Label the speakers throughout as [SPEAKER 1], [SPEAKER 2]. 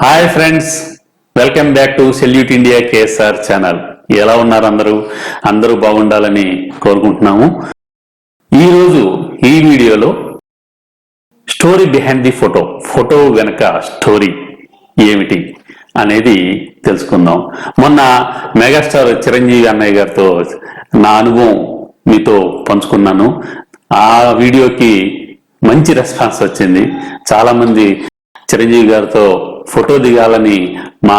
[SPEAKER 1] Hi friends welcome back to salute India KSR channel ఎలా ఉన్నారు అందరూ? అందరూ బాగుండాలని కోరుకుంటున్నాము. ఈరోజు ఈ వీడియోలో story behind the photo photo వెనక స్టోరీ ఏమిటి అనేది తెలుసుకుందాం. మొన్న మెగాస్టార్ చిరంజీవి అన్నయ్య గారితో నా అనుభవం మీతో పంచుకున్నాను. ఆ వీడియోకి మంచి రెస్పాన్స్ వచ్చింది. చాలామంది చిరంజీవి గారితో ఫోటో దిగాలని మా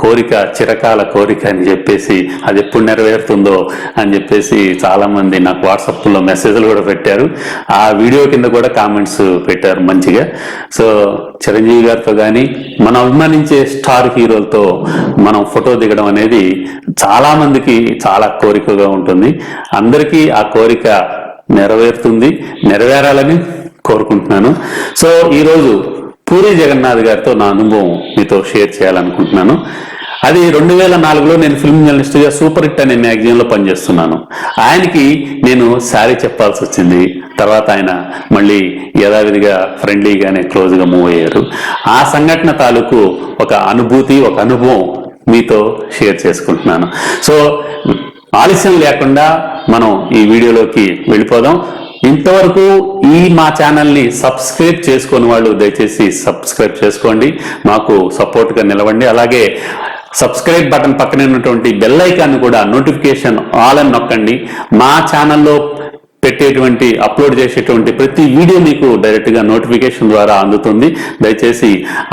[SPEAKER 1] కోరిక చిరకాల కోరిక అని చెప్పేసి అది ఎప్పుడు నెరవేరుతుందో అని చెప్పేసి చాలామంది నాకు వాట్సాప్లో మెసేజ్లు కూడా పెట్టారు. ఆ వీడియో కింద కూడా కామెంట్స్ పెట్టారు మంచిగా. సో చిరంజీవి గారితో కానీ మనం అభిమానించే స్టార్ హీరోలతో మనం ఫోటో దిగడం అనేది చాలామందికి చాలా కోరికగా ఉంటుంది. అందరికీ ఆ కోరిక నెరవేరుతుంది నెరవేరాలని కోరుకుంటున్నాను. సో ఈరోజు పూరి జగన్నాథ్ గారితో నా అనుభవం మీతో షేర్ చేయాలనుకుంటున్నాను. అది రెండు వేల నాలుగులో నేను ఫిల్మ్ జర్నలిస్ట్గా సూపర్ హిట్ అనే మ్యాగజైన్లో పనిచేస్తున్నాను. ఆయనకి నేను శారీ చెప్పాల్సి వచ్చింది. తర్వాత ఆయన మళ్ళీ యథావిధిగా ఫ్రెండ్లీగానే క్లోజ్గా మూవ్ అయ్యారు. ఆ సంఘటన తాలూకు ఒక అనుభూతి ఒక అనుభవం మీతో షేర్ చేసుకుంటున్నాను. సో ఆలస్యం లేకుండా మనం ఈ వీడియోలోకి వెళ్ళిపోదాం. ఇంతవరకు ఈ మా ఛానల్ని సబ్స్క్రైబ్ చేసుకుని వాళ్ళు దయచేసి సబ్స్క్రైబ్ చేసుకోండి. మాకు సపోర్ట్గా నిలవండి. అలాగే సబ్స్క్రైబ్ బటన్ పక్కనే ఉన్నటువంటి బెల్ ఐకాన్ కూడా నోటిఫికేషన్ ఆల్ అని నొక్కండి. మా ఛానల్లో పెట్టేటువంటి అప్లోడ్ చేసేటువంటి ప్రతి వీడియో మీకు డైరెక్ట్గా నోటిఫికేషన్ ద్వారా అందుతుంది. దయచేసి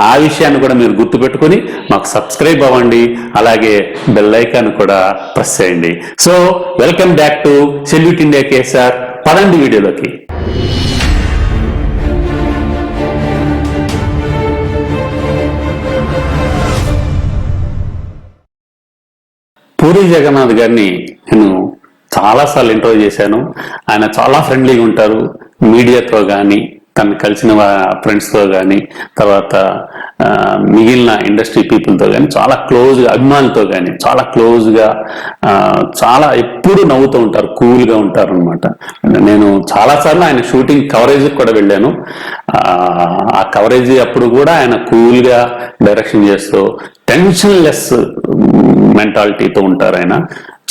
[SPEAKER 1] ఆ విషయాన్ని కూడా మీరు గుర్తుపెట్టుకుని మాకు సబ్స్క్రైబ్ అవ్వండి. అలాగే బెల్ ఐకాన్ కూడా ప్రెస్ చేయండి. So welcome back to salute India KSR పదండి వీడియోలోకి. పూరి జగన్నాథ్ గారిని నేను చాలాసార్లు ఇంటర్వ్యూ చేశాను. ఆయన చాలా ఫ్రెండ్లీగా ఉంటారు. మీడియాతో కానీ తను కలిసిన ఫ్రెండ్స్తో కానీ తర్వాత మిగిలిన ఇండస్ట్రీ పీపుల్తో కానీ చాలా క్లోజ్గా అభిమానులతో కానీ చాలా క్లోజ్గా చాలా ఎప్పుడు నవ్వుతూ ఉంటారు కూల్గా ఉంటారు అనమాట నేను చాలాసార్లు ఆయన షూటింగ్ కవరేజ్కి కూడా వెళ్ళాను. ఆ, ఆ కవరేజ్ అప్పుడు కూడా ఆయన కూల్గా డైరెక్షన్ చేస్తూ టెన్షన్ లెస్ మెంటాలిటీతో ఉంటారు ఆయన.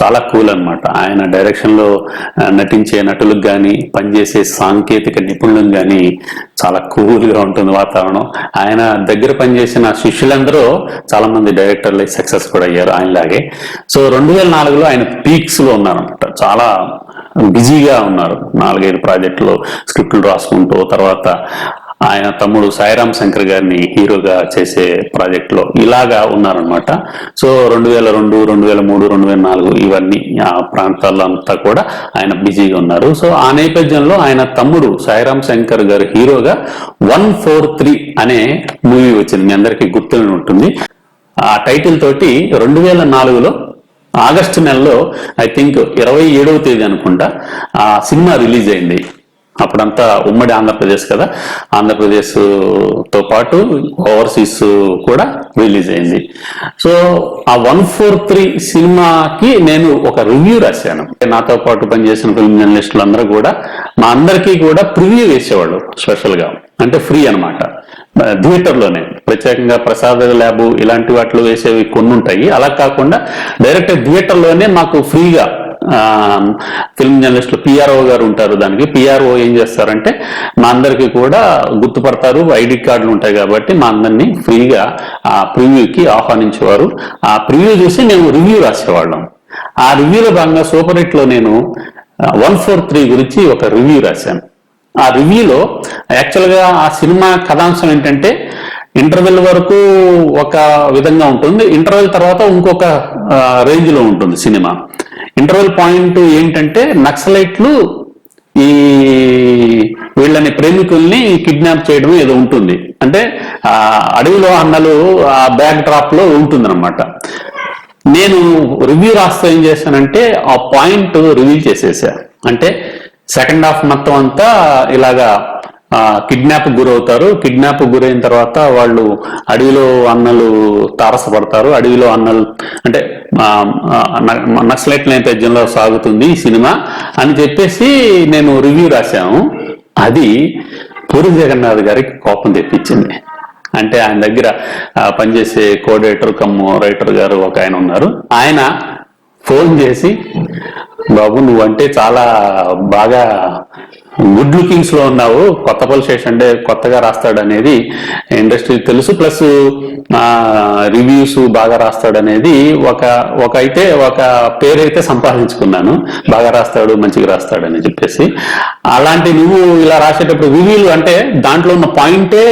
[SPEAKER 1] చాలా కూల్ అనమాట ఆయన డైరెక్షన్లో నటించే నటులకు కానీ పనిచేసే సాంకేతిక నిపుణులకు కానీ చాలా కూల్గా ఉంటుంది వాతావరణం. ఆయన దగ్గర పనిచేసిన శిష్యులందరూ చాలా మంది డైరెక్టర్లు సక్సెస్ కూడా అయ్యారు ఆయనలాగే. సో రెండు వేల నాలుగులో ఆయన పీక్స్లో ఉన్నారనమాట చాలా బిజీగా ఉన్నారు. నాలుగైదు ప్రాజెక్టులు స్క్రిప్టులు రాసుకుంటూ తర్వాత ఆయన తమ్ముడు సాయిరామ్ శంకర్ గారిని హీరోగా చేసే ప్రాజెక్ట్లో ఇలాగా ఉన్నారనమాట సో రెండు వేల రెండు రెండు వేల మూడు రెండు వేల నాలుగు ఇవన్నీ ఆ ప్రాంతాల్లో అంతా కూడా ఆయన బిజీగా ఉన్నారు. సో ఆ నేపథ్యంలో ఆయన తమ్ముడు సాయిరామ్ శంకర్ గారు హీరోగా వన్ ఫోర్ త్రీ అనే మూవీ వచ్చింది. మీ అందరికీ గుర్తుని ఉంటుంది. ఆ టైటిల్ తోటి రెండు వేల నాలుగులో ఆగస్టు నెలలో ఐ థింక్ ఇరవై ఏడవ తేదీ అనుకుంటా ఆ సినిమా రిలీజ్ అయింది. అప్పుడంతా ఉమ్మడి ఆంధ్రప్రదేశ్ కదా. ఆంధ్రప్రదేశ్తో పాటు ఓవర్సీస్ కూడా రిలీజ్ అయింది. సో ఆ వన్ ఫోర్ త్రీ సినిమాకి నేను ఒక రివ్యూ రాశాను. నాతో పాటు పనిచేసిన ఫిల్మ్ జర్నలిస్టులు అందరూ కూడా మా అందరికీ కూడా ప్రివ్యూ వేసేవాళ్ళు స్పెషల్గా అంటే ఫ్రీ అనమాట థియేటర్లోనే. ప్రత్యేకంగా ప్రసాద ల్యాబ్ ఇలాంటి వాటిలో వేసేవి కొన్ని ఉంటాయి అలా కాకుండా డైరెక్ట్ థియేటర్లోనే మాకు ఫ్రీగా ఫిల్మ్ జర్నలిస్టులు పిఆర్ఓ గారు ఉంటారు దానికి. పిఆర్ఓ ఏం చేస్తారంటే మా అందరికీ కూడా గుర్తుపడతారు ఐడి కార్డులు ఉంటాయి కాబట్టి మా అందరినీ ఫ్రీగా ఆ ప్రివ్యూకి ఆహ్వానించేవారు. ఆ ప్రివ్యూ చూసి మేము రివ్యూ రాసేవాళ్ళం. ఆ రివ్యూలో భాగంగా సూపర్ హిట్లో నేను వన్ ఫోర్ త్రీ గురించి ఒక రివ్యూ రాశాను. ఆ రివ్యూలో యాక్చువల్గా ఆ సినిమా కథాంశం ఏంటంటే ఇంటర్వెల్ వరకు ఒక విధంగా ఉంటుంది ఇంటర్వెల్ తర్వాత ఇంకొక రేంజ్లో ఉంటుంది సినిమా. ఇంటర్వెల్ పాయింట్ ఏంటంటే నక్సలైట్లు ఈ వీళ్ళని ప్రేమికుల్ని కిడ్నాప్ చేయడం ఏదో ఉంటుంది. అంటే ఆ అడవిలో అన్నలు ఆ బ్యాక్ డ్రాప్లో ఉంటుందన్నమాట. నేను రివ్యూ రాస్తా ఏం చేశానంటే ఆ పాయింట్ రివ్యూ చేసేసా. అంటే సెకండ్ హాఫ్ మొత్తం అంతా ఇలాగా కిడ్నాప్ గురవుతారు. కిడ్నాప్ గురైన తర్వాత వాళ్ళు అడవిలో అన్నలు తారసపడతారు. అడవిలో అన్నలు అంటే నక్సలైట్ నేపథ్యంలో సాగుతుంది ఈ సినిమా అని చెప్పేసి నేను రివ్యూ రాశాము. అది పూరి జగన్నాథ్ గారికి కోపం తెప్పించింది. అంటే ఆయన దగ్గర పనిచేసే కోఆర్డినేటర్ కమ్ రైటర్ గారు ఒక ఆయన ఉన్నారు. ఆయన ఫోన్ చేసి బాబు నువ్వంటే చాలా బాగా గుడ్ లుకింగ్స్లో ఉన్నావు కొత్త శేష్ అంటే కొత్తగా రాస్తాడు అనేది ఇండస్ట్రీ తెలుసు. ప్లస్ రివ్యూస్ బాగా రాస్తాడు అనేది ఒక ఒక అయితే ఒక పేరైతే సంపాదించుకున్నాను. బాగా రాస్తాడు మంచిగా రాస్తాడు అని చెప్పేసి. అలాంటి నువ్వు ఇలా రాసేటప్పుడు రివ్యూలు అంటే దాంట్లో ఉన్న పాయింటే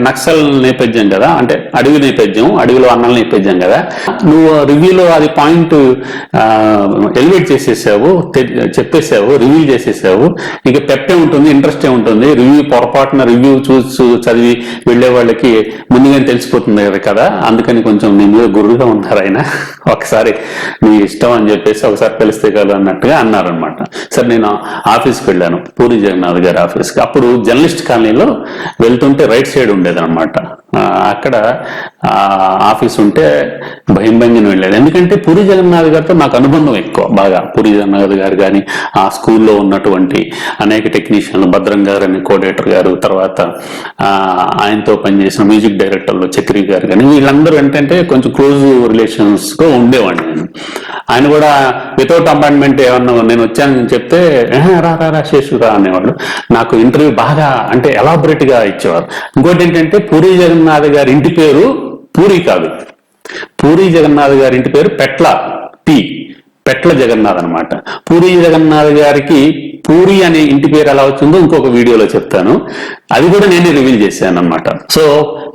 [SPEAKER 1] నక్సల్ నేపథ్యం కదా. అంటే అడవి నేపథ్యం అడవిలో అన్నల నేపథ్యం కదా. నువ్వు రివ్యూలో అది పాయింట్ ఎలివేట్ చేసేసావు చెప్పేసావు రివ్యూ చేసేసావు. ఇక పెప్పే ఉంటుంది ఇంట్రెస్టే ఉంటుంది. రివ్యూ పొరపాటున రివ్యూ చూసి చదివి వెళ్ళే వాళ్ళకి ముందుగానే తెలిసిపోతుంది కదా కదా. అందుకని కొంచెం నీ మీద గురువుగా ఉన్నారు ఆయన. ఒకసారి నీ ఇష్టం అని చెప్పేసి ఒకసారి తెలిస్తే కదా అన్నట్టుగా అన్నారనమాట సరే నేను ఆఫీస్కి వెళ్ళాను. పూరి జగన్నాథ్ గారి ఆఫీస్కి. అప్పుడు జర్నలిస్ట్ కాలనీలో వెళ్తుంటే రైట్ సైడ్ ఉండేదన్నమాట. అక్కడ ఆఫీస్ ఉంటే భయం భయంగా వెళ్ళాడు ఎందుకంటే పూరి జగన్నాథ్ గారితో నాకు అనుబంధం ఎక్కువ బాగా. పూరి జగన్నాథ్ గారు కానీ ఆ స్కూల్లో ఉన్నటువంటి అనేక టెక్నీషియన్లు భద్రం గారు అని కోఆర్డినేటర్ గారు తర్వాత ఆయనతో పనిచేసిన మ్యూజిక్ డైరెక్టర్లు చక్రి గారు కానీ వీళ్ళందరూ ఏంటంటే కొంచెం క్లోజ్ రిలేషన్స్గా ఉండేవాడిని నేను. ఆయన కూడా వితౌట్ అపాయింట్మెంట్ ఏమన్నా నేను వచ్చానని చెప్తే రా రా రా శేషు రా అనేవాడు. నాకు ఇంటర్వ్యూ బాగా అంటే ఎలాబొరేట్గా ఇచ్చేవారు. ఇంకోటి ఏంటంటే పూరి జగన్నాథ్ గారి ఇంటి పేరు పూరి కాదు. పూరి జగన్నాథ్ గారి ఇంటి పేరు పెట్ల పి పెట్ల జగన్నాథ్ అన్నమాట. పూరి జగన్నాథ్ గారికి పూరి అనే ఇంటి పేరు ఎలా వచ్చిందో ఇంకొక వీడియోలో చెప్తాను. అది కూడా నేనే రివీల్ చేశాను అనమాట సో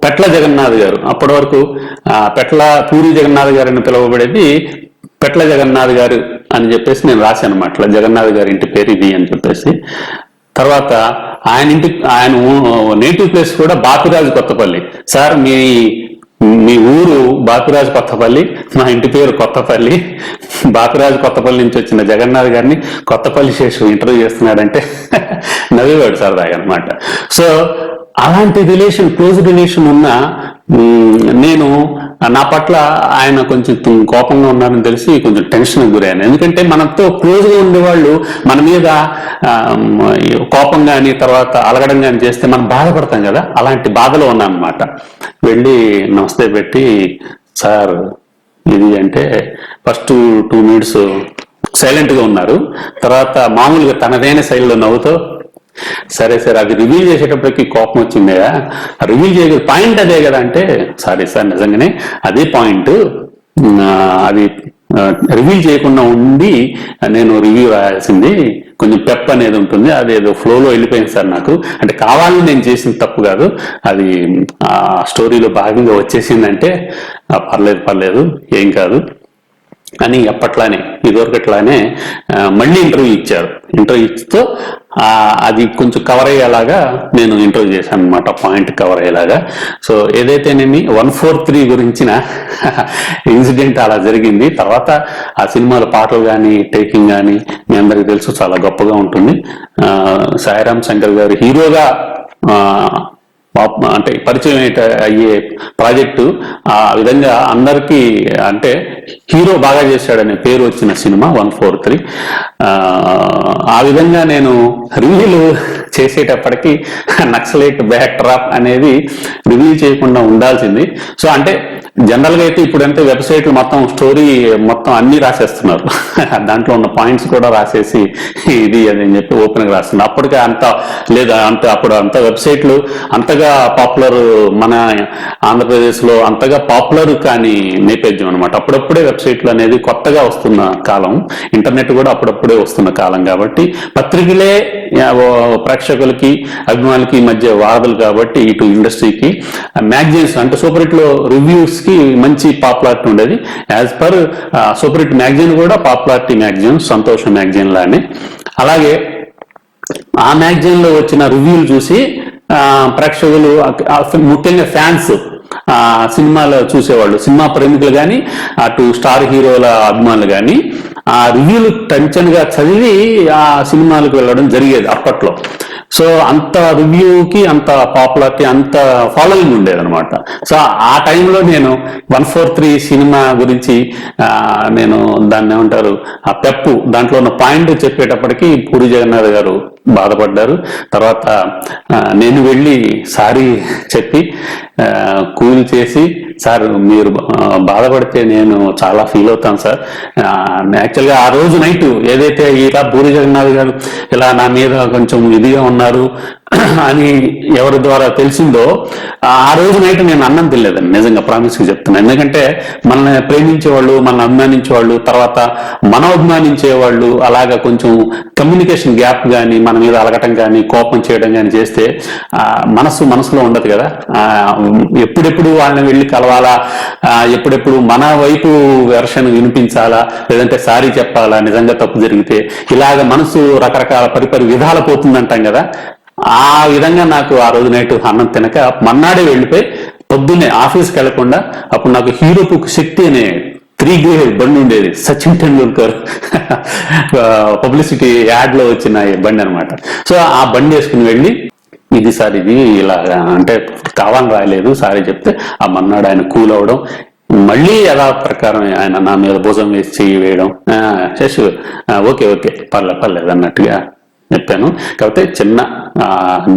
[SPEAKER 1] పెట్ల జగన్నాథ్ గారు అప్పటి వరకు ఆ, పెట్ల పూరి జగన్నాథ్ గారు అని పిలువబడేది పెట్ల జగన్నాథ్ గారు అని చెప్పేసి నేను రాశాను అనమాట జగన్నాథ్ గారి ఇంటి పేరు ఇది అని చెప్పేసి. తర్వాత ఆయన ఇంటి ఆయన నేటివ్ ప్లేస్ కూడా బాపిరాజు కొత్తపల్లి. సార్ మీ మీ ఊరు బాపిరాజు కొత్తపల్లి మా ఇంటి పేరు కొత్తపల్లి. బాపిరాజు కొత్తపల్లి నుంచి వచ్చిన జగన్నాథ్ గారిని కొత్తపల్లి శేషు ఇంటర్వ్యూ చేస్తున్నాడంటే నవ్వేవాడు సార్ అనమాట సో అలాంటి రిలేషన్ క్లోజ్ రిలేషన్ ఉన్న నేను నా పట్ల ఆయన కొంచెం కోపంగా ఉన్నారని తెలిసి కొంచెం టెన్షన్ గురయ్యాను. ఎందుకంటే మనతో క్లోజ్గా ఉండేవాళ్ళు మన మీద కోపం కానీ తర్వాత అలగడం కానీ చేస్తే మనం బాధపడతాం కదా. అలాంటి బాధలో ఉన్నా అనమాట వెళ్ళి నమస్తే పెట్టి సార్ ఇది అంటే ఫస్ట్ టూ మినిట్స్ సైలెంట్గా ఉన్నారు. తర్వాత మామూలుగా తనదైన శైలిలో నవ్వుతూ సరే సరే అది రివీల్ చేసేటప్పటికి కోపం వచ్చిందా రివీల్ చేయ పాయింట్ అదే కదా అంటే సారీ సార్ నిజంగానే అదే పాయింట్ అది రివీల్ చేయకుండా ఉండి నేను రివ్యూ రాయాల్సింది కొంచెం పెప్ అనేది ఉంటుంది అది ఏదో ఫ్లోలో వెళ్ళిపోయింది సార్ నాకు. అంటే కావాలని నేను చేసిన తప్పు కాదు అది ఆ స్టోరీలో భాగంగా వచ్చేసిందంటే పర్లేదు పర్లేదు ఏం కాదు. అని అప్పట్లానే ఇదివరకట్లానే మళ్ళీ ఇంటర్వ్యూ ఇచ్చారు. ఇంటర్వ్యూ ఇస్తూ అది కొంచెం కవర్ అయ్యేలాగా నేను ఇంటర్వ్యూ చేశాను అనమాట పాయింట్ కవర్ అయ్యేలాగా. సో ఏదైతేనేమి వన్ ఫోర్ త్రీ గురించిన ఇన్సిడెంట్ అలా జరిగింది. తర్వాత ఆ సినిమాలో పాటలు కానీ టేకింగ్ కానీ మీ అందరికీ తెలుసు చాలా గొప్పగా ఉంటుంది. సాయిరామ్ శంకర్ గారు హీరోగా అంటే పరిచయం అయ్యే- అయ్యే ప్రాజెక్టు. ఆ విధంగా అందరికీ అంటే హీరో బాగా చేశాడనే పేరు వచ్చిన సినిమా వన్ ఫోర్ త్రీ. ఆ విధంగా నేను రివ్యూలు చేసేటప్పటికి నక్సలైట్ బ్యాక్ డ్రాప్ అనేది రివ్యూ చేయకుండా ఉండాల్సింది. సో అంటే జనరల్గా అయితే ఇప్పుడంటే వెబ్సైట్లు మొత్తం స్టోరీ మొత్తం అన్ని రాసేస్తున్నారు. దాంట్లో ఉన్న పాయింట్స్ కూడా రాసేసి ఇది అని చెప్పి ఓపెన్గా రాస్తున్నారు. అప్పటికే అంత లేదా అంత అప్పుడు అంత వెబ్సైట్లు అంతగా పాపులర్ మన ఆంధ్రప్రదేశ్లో అంతగా పాపులర్ కాని నేపథ్యం అనమాట అప్పుడప్పుడే వెబ్సైట్లు అనేది కొత్తగా వస్తున్న కాలం. ఇంటర్నెట్ కూడా అప్పుడప్పుడే వస్తున్న కాలం కాబట్టి పత్రికలే ప్రేక్షకులకి అభిమానులకి మధ్య వాదలు కాబట్టి ఇటు ఇండస్ట్రీకి. మ్యాగజైన్స్ అంటే సూపర్ హిట్లో రివ్యూస్ కి మంచి పాపులారిటీ ఉండేది. As per super hit magazine కూడా పాపులారిటీ మ్యాగజైన్ సంతోషం మ్యాగజైన్ లానే. అలాగే ఆ మ్యాగజైన్లో వచ్చిన రివ్యూలు చూసి ఆ, ప్రేక్షకులు ముఖ్యంగా ఫ్యాన్స్ ఆ సినిమాలో చూసేవాళ్ళు సినిమా ప్రేమికులు కానీ అటు స్టార్ హీరోల అభిమానులు కానీ ఆ రివ్యూలు టెన్షన్గా చదివి ఆ సినిమాలకు వెళ్ళడం జరిగేది అప్పట్లో. సో అంత రివ్యూకి అంత పాపులారిటీ అంత ఫాలోయింగ్ ఉండేదనమాట సో ఆ టైంలో నేను వన్ ఫోర్ త్రీ సినిమా గురించి నేను దాన్ని ఏమంటారు ఆ పెప్పు దాంట్లో ఉన్న పాయింట్ చెప్పేటప్పటికి పూరి జగన్నాథ్ గారు బాధపడ్డారు. తర్వాత నేను వెళ్ళి సారీ చెప్పి కూల్ చేసి సార్ మీరు బాధపడితే నేను చాలా ఫీల్ అవుతాను సార్. యాక్చువల్గా ఆ రోజు నైట్ ఏదైతే ఇలా పూరి జగన్నాథ్ గారు ఇలా నా మీద కొంచెం ఇదిగా ఉన్నారు అని ఎవరి ద్వారా తెలిసిందో ఆ రోజు నైట్ నేను అన్నం తినలేదండి. నిజంగా ప్రామిస్ చెప్తున్నాను ఎందుకంటే మనల్ని ప్రేమించే వాళ్ళు మనల్ని అభిమానించే వాళ్ళు తర్వాత మనం అభిమానించే వాళ్ళు అలాగా కొంచెం కమ్యూనికేషన్ గ్యాప్ కానీ మన మీద అలగటం కానీ కోపం చేయడం కానీ చేస్తే ఆ, మనసు మనసులో ఉండదు కదా. ఎప్పుడెప్పుడు వాళ్ళని వెళ్ళి కలవాలా? ఎప్పుడెప్పుడు మన వైపు వెర్షన్ వినిపించాలా? లేదంటే సారీ చెప్పాలా? నిజంగా తప్పు జరిగితే ఇలాగ మనసు రకరకాల పరిపరి విధాలు పోతుందంటాం కదా. ఆ విధంగా నాకు ఆ రోజు నైట్ అన్నం తినక మన్నాడే వెళ్ళిపోయి పొద్దున్నే ఆఫీస్కి వెళ్ళకుండా అప్పుడు నాకు హీరోపు శక్తి అనే త్రీ గ్రేడ్ బండి ఉండేది. సచిన్ టెండూల్కర్. పబ్లిసిటీ యాడ్లో వచ్చిన బండి అనమాట సో ఆ బండి వేసుకుని వెళ్ళి ఇది సార్ ఇది ఇలా అంటే కావాలని రాయలేదు సారీ చెప్తే ఆ మన్నాడు ఆయన కూల్ అవడం మళ్ళీ ఎలా ప్రకారం ఆయన నా మీద భుజం వేసి చెయ్యి వేయడం "ఆ, ఓకే ఓకే పర్లే పర్లేదు అన్నట్టుగా చెప్పాను. కాకపోతే చిన్న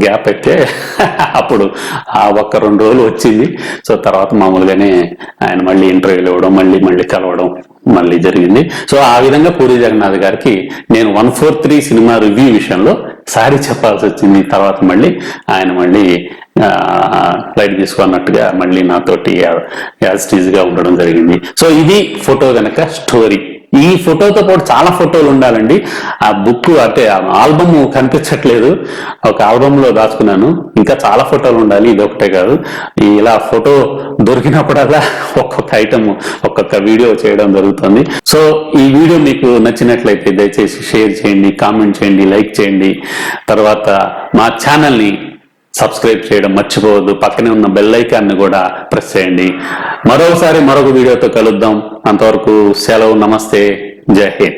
[SPEAKER 1] గ్యాప్ అయితే అప్పుడు ఆ ఒక్క రెండు రోజులు వచ్చింది. సో తర్వాత మామూలుగానే ఆయన మళ్ళీ ఇంటర్వ్యూలు ఇవ్వడం మళ్ళీ మళ్ళీ కలవడం మళ్ళీ జరిగింది. సో ఆ విధంగా పూరి జగన్నాథ్ గారికి నేను one four three cinema review విషయంలో సారీ చెప్పాల్సి వచ్చింది. తర్వాత మళ్ళీ ఆయన మళ్ళీ లైట్ తీసుకున్నట్టుగా మళ్ళీ నాతోటి యాజ్ టీజ్గా ఉండడం జరిగింది. సో ఇది ఫోటో కనుక స్టోరీ. ఈ ఫోటోతో పాటు చాలా ఫోటోలు ఉండాలండి. ఆ బుక్ అంటే ఆల్బమ్ కనిపించట్లేదు. ఒక ఆల్బమ్లో దాచుకున్నాను ఇంకా చాలా ఫోటోలు ఉండాలి. ఇది ఒకటే కాదు. ఇలా ఫోటో దొరికినప్పుడల్లా ఒక్కొక్క ఐటమ్ ఒక్కొక్క వీడియో చేయడం జరుగుతుంది. సో ఈ వీడియో మీకు నచ్చినట్లయితే దయచేసి షేర్ చేయండి కామెంట్ చేయండి లైక్ చేయండి. తర్వాత మా ఛానల్ని సబ్స్క్రైబ్ చేయడం మర్చిపోవద్దు. పక్కనే ఉన్న బెల్ ఐకాన్ని కూడా ప్రెస్ చేయండి. మరోసారి మరొక వీడియోతో కలుద్దాం. అంతవరకు సెలవు. నమస్తే. జై హింద్.